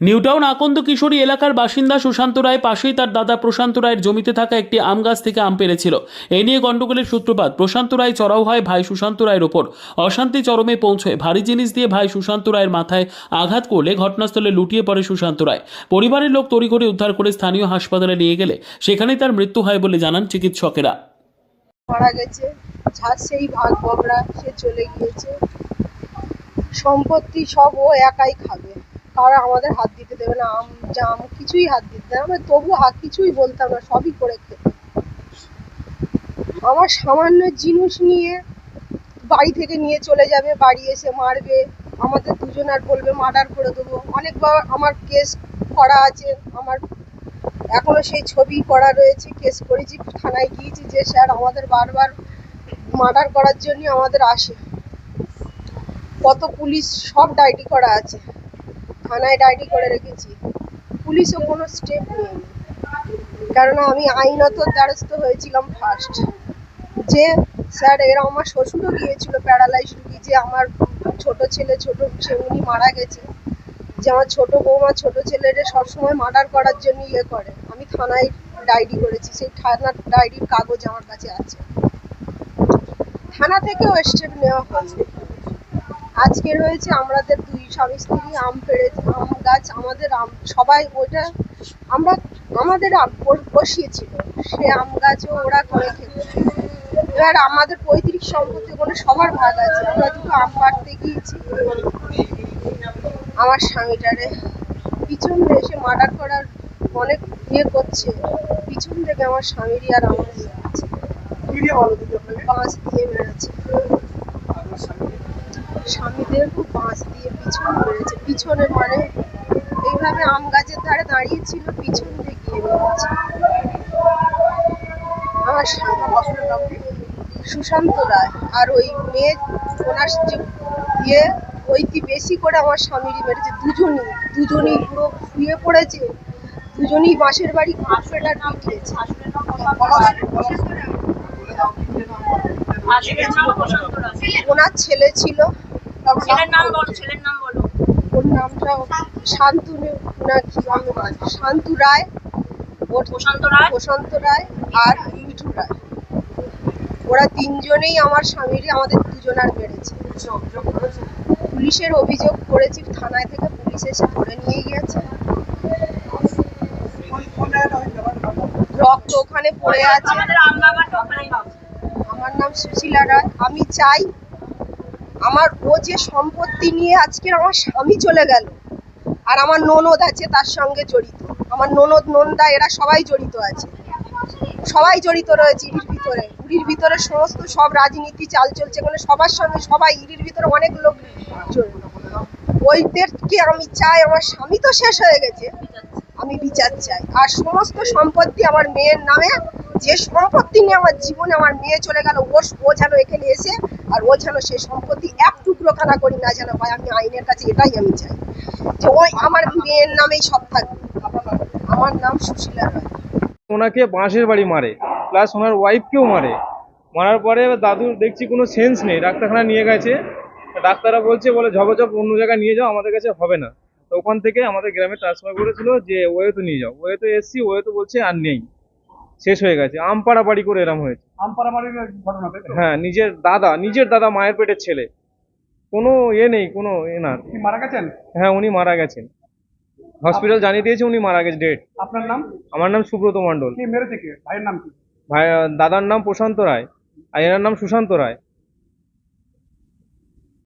নিউটাউন আকন্দ কিশোরী এলাকার বাসিন্দা সুশান্ত রায় পাশেই তার দাদা প্রশান্ত রায়ের জমিতে থাকা একটি আম গাছ থেকে আম পেরেছিল। এই নিয়ে গণ্ডগোলের সূত্রপাত। প্রশান্ত রায় চড়াও হয় ভাই সুশান্ত রায়ের ওপর। অশান্তি চরমে পৌঁছয়। ভারী জিনিস দিয়ে ভাই সুশান্ত রায়ের মাথায় আঘাত করলে ঘটনাস্থলে লুটিয়ে পড়ে সুশান্ত রায়। পরিবারের লোক তড়িঘড়ি উদ্ধার করে স্থানীয় হাসপাতালে নিয়ে গেলে। সেখানেই তার মৃত্যু হয় বলে জানান চিকিৎসকেরা। মারা গেছে। সেই ভাগ সে চলে গিয়েছে। সম্পত্তি সব ও একাই খাবে। কারণ আমাদের হাত দিতে দেবে না, আম, জাম কিছুই হাত দিতে দেবে আমরা তবু হাত, কিছুই বলতাম না, সবই করে খেত আমার সামান্য জিনিস নিয়ে বাড়ি থেকে নিয়ে চলে যাবে, বাড়ি এসে মারবে, আমাদের দুজন আর বলবে মার্ডার করে দেবো। অনেকবার আমার কেস করা আছে, আমার এখনও সেই ছবি করা রয়েছে কেস করেছি, থানায় গিয়েছি যে স্যার আমাদের বারবার মার্ডার করার জন্য আমাদের আসে। কত পুলিশ সব ডায়েরি করা আছে। থানায় ডায়েরি করে রেখেছি। পুলিশও কোনো স্টেপ নেয়নি কেননা আমি আইনত দ্বারস্থ হয়েছিলাম ফার্স্ট যে স্যার, এরা আমার শ্বশুরও গিয়েছিল প্যারালাইজ রুগী, যে আমার ছোট ছেলে, ছোট উনি মারা গেছে। যে আমার ছোট বৌমা, ছোট ছেলেরে সবসময় মার্ডার করার জন্য ইয়ে করে। আমি থানায় ডায়েরি করেছি, সেই থানার ডায়েরির কাগজ আমার কাছে আছে। থানা থেকেও স্টেপ নেওয়া হয়নি আজকে রয়েছে আমাদের দুই স্বামী স্ত্রী আম পেড়ে আম গাছ আমাদের আম সবাই ওইটা আমরা আমাদের আম বসিয়েছিল। সে আম গাছও ওরা করে খেত। এবার আমাদের পৈতৃক সম্পত্তি ওখানে সবার ভাগ আছে। আমরা দুটো আম পাড়তে গিয়েছি। আমার স্বামীটারে পিছন এসে মার্ডার করার অনেক ইয়ে করছে। পিছন থেকে আমার স্বামীরই আর আমার আছে। বলো আপনাকে? দিয়ে মেরেছে। স্বামীদের বাঁশ দিয়ে পিছন মেরেছে পিছনে মানে এইভাবে আম গাছের ধারে দাঁড়িয়ে ছিল পিছন দিয়ে গিয়ে মেরেছে আমার স্বামী সুশান্ত রায় আর ওই মেয়ে ওনার যে ইয়ে ওই কি বেশি করে আমার স্বামীরই মেরেছে দুজনই দুজনই পুরো শুয়ে পড়েছে দুজনই বাঁশের বাড়ি পিটিয়েছে নাম রায়। ওনার ছেলে ছিল ছেলের নাম বলো ছেলের নাম বলো। ওর নামটা শান্তু না কি শান্তু রায় ওর প্রশান্ত রায়। প্রশান্ত রায় আর মিঠু রায়। ওরা তিনজনেই আমার স্বামীর আমাদের দুজনার মেরেছে। পুলিশের অভিযোগ করেছি থানায় থেকে পুলিশ এসে ধরে নিয়ে গিয়েছে। রক্ত ওখানে পড়ে আছে। আমার নাম সুশীলা রায়। আমি চাই আমার ও যে সম্পত্তি নিয়ে আজকে আমার স্বামী চলে গেল, আর আমার ননদ আছে তার সঙ্গে জড়িত। আমার ননদ, নন্দা, এরা সবাই জড়িত আছে। সবাই জড়িত রয়েছে ইডির ভিতরে। ইডির ভিতরে সমস্ত সব রাজনীতি চাল চলছে মানে সবার সঙ্গে সবাই, ইডির ভিতরে অনেক লোক জড়িত। ওইদেরকে আমি চাই, আমার স্বামী তো শেষ হয়ে গেছে, আমি বিচার চাই। আর সমস্ত সম্পত্তি আমার মেয়ের নামে, যে সম্পত্তি নিয়ে আমার জীবনে আমার মেয়ে চলে গেল ও যেন এখানে এসে আর ও যেন সেই সম্পত্তি এক টুকরো খানা করি না যেন হয়, আমি আইনের কাছে এটাই আমি চাই। যে ওই আমার মেয়ের নামেই সব থাকবে আমার নাম সুশীলা রায়। ওনাকে বাঁশের বাড়ি মারে প্লাস ওনার ওয়াইফকেও মারে। মারার পরে দাদুর দেখছি কোনো সেন্স নেই, ডাক্তারখানা নিয়ে গেছে। ডাক্তাররা বলছে, বলে ঝপঝপ অন্য জায়গায় নিয়ে যাও, আমাদের কাছে হবে না। তো ওখান থেকে আমাদের গ্রামে ট্রান্সফার করেছিল যে ওয়ে তো নিয়ে যাও। ওয়ে তো এসছি ওয়ে তো বলছে, আর নেই। শেষ হয়ে গেছে। আম পাড়াপাড়ি করে এরম হয়েছে। ঘটনা তাই তো? হ্যাঁ নিজের দাদা নিজের দাদা মায়ের পেটের ছেলে। কোনো এ নেই কোনো এ না। কি মারা গেছেন? হ্যাঁ উনি মারা গেছেন। হসপিটাল জানিয়ে দিয়েছে উনি মারা গেছে ডেট। আপনার নাম? আমার নাম সুব্রত মণ্ডল। কে মেরেছে কে? ভাইয়ের নাম কি? ভাই দাদার নাম প্রশান্ত রায়। আর এনার নাম সুশান্ত রায়।